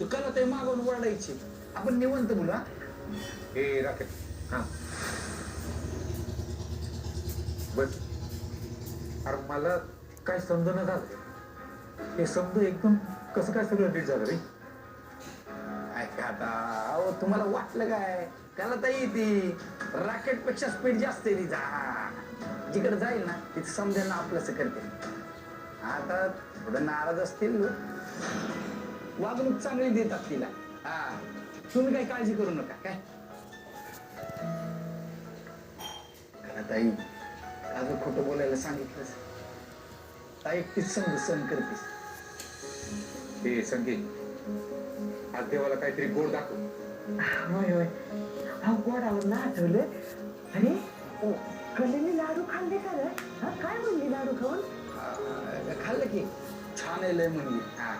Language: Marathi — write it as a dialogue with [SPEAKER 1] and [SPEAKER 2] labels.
[SPEAKER 1] तू कला ते मागून वरडायची आपण निवंत बोलू हा?
[SPEAKER 2] हे राकेश.
[SPEAKER 1] हा.
[SPEAKER 2] बस. अरे मला काय समजणं झालं हे समज एकदम कसं काय सगळं नीट झालं रे?
[SPEAKER 1] ऐका आता अहो तुम्हाला वाटलं काय? त्याला ताई ती रॉकेटपेक्षा स्पीड जास्त आहे तिचा. जिकडे जाईल ना तिथे समजेल ना आपलंच करते. आता थोडं नाराज असतील वागणूक चांगली देतात तिला. हा. तुम्ही काही काळजी करू नका काय? ताई अजून खोटं बोलायला सांगितलंच ताई एकटीच समज सहन करतेस.
[SPEAKER 2] हे संगीत आज देवाला काहीतरी गोड दाखव.
[SPEAKER 3] होय होय. अहो गोडावर ना आठवलं अरे ओ, कलेने लाडू खाल्ले का रे? हा काय म्हणली लाडू खाऊन?
[SPEAKER 1] हा, खाल्लं की. छान आहे लय म्हणजे हा.